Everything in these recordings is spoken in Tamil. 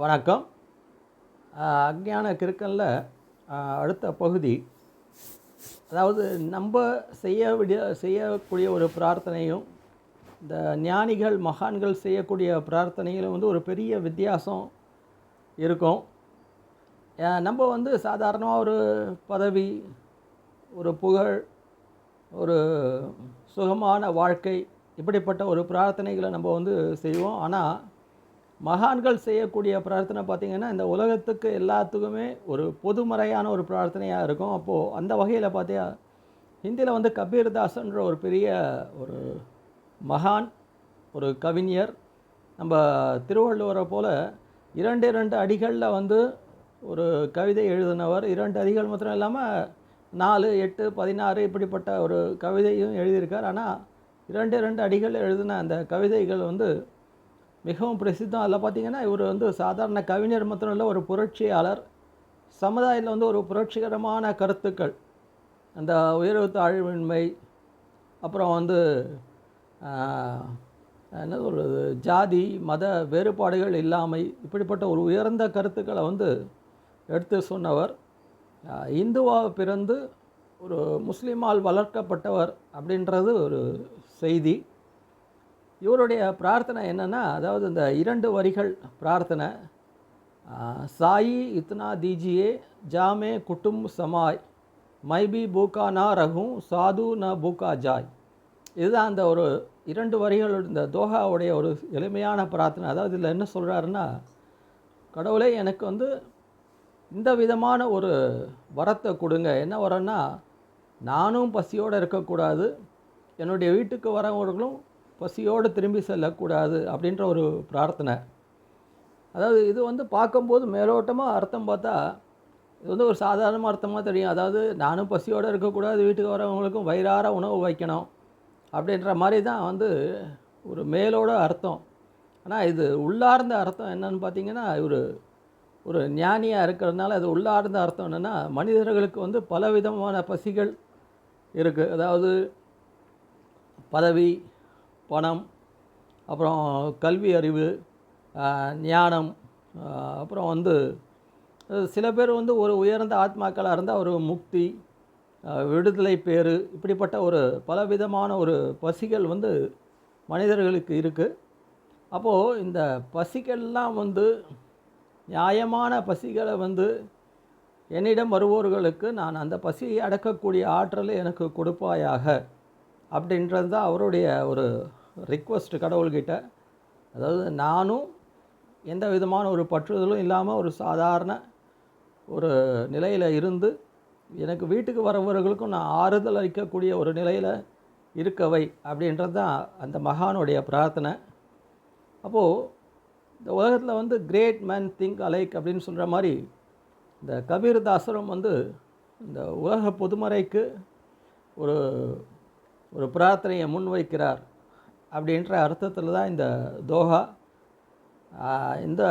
வணக்கம். அக்ஞான அஞ்ஞான அடுத்த பகுதி. அதாவது நம்ம செய்ய விட செய்யக்கூடிய ஒரு பிரார்த்தனையும் இந்த ஞானிகள் மகான்கள் செய்யக்கூடிய பிரார்த்தனைகளும் வந்து ஒரு பெரிய வித்தியாசம் இருக்கும். நம்ம வந்து சாதாரணமாக ஒரு பதவி ஒரு புகழ் ஒரு சுகமான வாழ்க்கை இப்படிப்பட்ட ஒரு பிரார்த்தனைகளை நம்ம வந்து செய்வோம். ஆனால் மகான்கள் செய்யக்கூடிய பிரார்த்தனை பார்த்திங்கன்னா இந்த உலகத்துக்கு எல்லாத்துக்குமே ஒரு பொதுமறையான ஒரு பிரார்த்தனையாக இருக்கும். அப்போது அந்த வகையில் பார்த்தியா ஹிந்தியில் வந்து கபீர்தாசன்ற ஒரு பெரிய ஒரு மகான் ஒரு கவிஞர் நம்ம திருவள்ளுவரை போல் இரண்டு இரண்டு அடிகளில் வந்து ஒரு கவிதை எழுதினவர். இரண்டு அடிகள் மாத்திரம் இல்லாமல் நாலு எட்டு பதினாறு இப்படிப்பட்ட ஒரு கவிதையும் எழுதியிருக்கார். ஆனால் இரண்டு இரண்டு அடிகள் எழுதின அந்த கவிதைகள் வந்து மிகவும் பிரசித்தம். அதில் பார்த்தீங்கன்னா இவர் வந்து சாதாரண கவிஞர் மட்டும் இல்லை ஒரு புரட்சியாளர். சமுதாயத்தில் வந்து ஒரு புரட்சிகரமான கருத்துக்கள். அந்த உயர்வு தாழ்வின்மை அப்புறம் வந்து என்ன சொல்கிறது ஜாதி மத வேறுபாடுகள் இல்லாமை இப்படிப்பட்ட ஒரு உயர்ந்த கருத்துக்களை வந்து எடுத்து சொன்னவர். இந்துவாக பிறந்து ஒரு முஸ்லீமால் வளர்க்கப்பட்டவர் அப்படின்றது ஒரு செய்தி. இவருடைய பிரார்த்தனை என்னென்னா அதாவது இந்த இரண்டு வரிகள் பிரார்த்தனை சாயி இத்னா தீஜியே ஜாமே குட்டும் சமாய் மைபி பூகா நா ரகும் சாது ந பூகா ஜாய். இதுதான் அந்த ஒரு இரண்டு வரிகள் இந்த தோஹாவுடைய ஒரு எளிமையான பிரார்த்தனை. அதாவது இதில் என்ன சொல்கிறாருன்னா கடவுளே எனக்கு வந்து இந்த விதமான ஒரு வரத்தை கொடுங்க. என்ன வரன்னா நானும் பசியோடு இருக்கக்கூடாது. என்னுடைய வீட்டுக்கு வரவர்களும் பசியோடு திரும்பி செல்லக்கூடாது அப்படின்ற ஒரு பிரார்த்தனை. அதாவது இது வந்து பார்க்கும்போது மேலோட்டமாக அர்த்தம் பார்த்தா இது வந்து ஒரு சாதாரண அர்த்தமாக தெரியும். அதாவது நானும் பசியோடு இருக்கக்கூடாது வீட்டுக்கு வரவங்களுக்கும் வயிறார உணவு வைக்கணும் அப்படின்ற மாதிரி தான் வந்து ஒரு மேலோட அர்த்தம். ஆனால் இது உள்ளார்ந்த அர்த்தம் என்னன்னு பார்த்தீங்கன்னா ஒரு ஒரு ஞானியாக இருக்கிறதுனால அது உள்ளார்ந்த அர்த்தம் என்னென்னா மனிதர்களுக்கு வந்து பலவிதமான பசிகள் இருக்குது அதாவது பதவி பணம் அப்புறம் கல்வி அறிவு ஞானம் அப்புறம் வந்து சில பேர் வந்து ஒரு உயர்ந்த ஆத்மாக்களாக இருந்தால் ஒரு முக்தி விடுதலை பேறு இப்படிப்பட்ட ஒரு பலவிதமான ஒரு பசிகள் வந்து மனிதர்களுக்கு இருக்குது அப்போது இந்த பசிகள்லாம் வந்து நியாயமான பசிகளை வந்து என்னிடம் வருவோர்களுக்கு நான் அந்த பசியை அடக்கக்கூடிய ஆற்றலை எனக்கு கொடுப்பாயாக. அப்படின்றது தான் அவருடைய ஒரு ரிக்வஸ்ட் கடவுள்கிட்ட. அதாவது நானும் எந்த விதமான ஒரு பற்றுதலும் இல்லாமல் ஒரு சாதாரண ஒரு நிலையில் இருந்து எனக்கு வீட்டுக்கு வரவர்களுக்கும் நான் ஆறுதல் அளிக்கக்கூடிய ஒரு நிலையில் இருக்கவை அப்படின்றது தான் அந்த மகானுடைய பிரார்த்தனை. அப்போது இந்த உலகத்தில் வந்து கிரேட் மேன் திங்க் அலைக் அப்படின்னு சொல்கிற மாதிரி இந்த கபீர்தாசரும் வந்து இந்த உலக பொதுமறைக்கு ஒரு ஒரு பிரார்த்தனையை முன்வைக்கிறார் அப்படின்ற அர்த்தத்தில் தான் இந்த தோஹா இந்த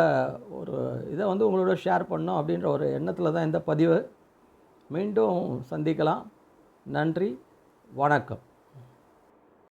ஒரு இதை வந்து உங்களோட ஷேர் பண்ணோம் அப்படின்ற ஒரு எண்ணத்தில் தான் இந்த பதிவு. மீண்டும் சந்திக்கலாம். நன்றி. வணக்கம்.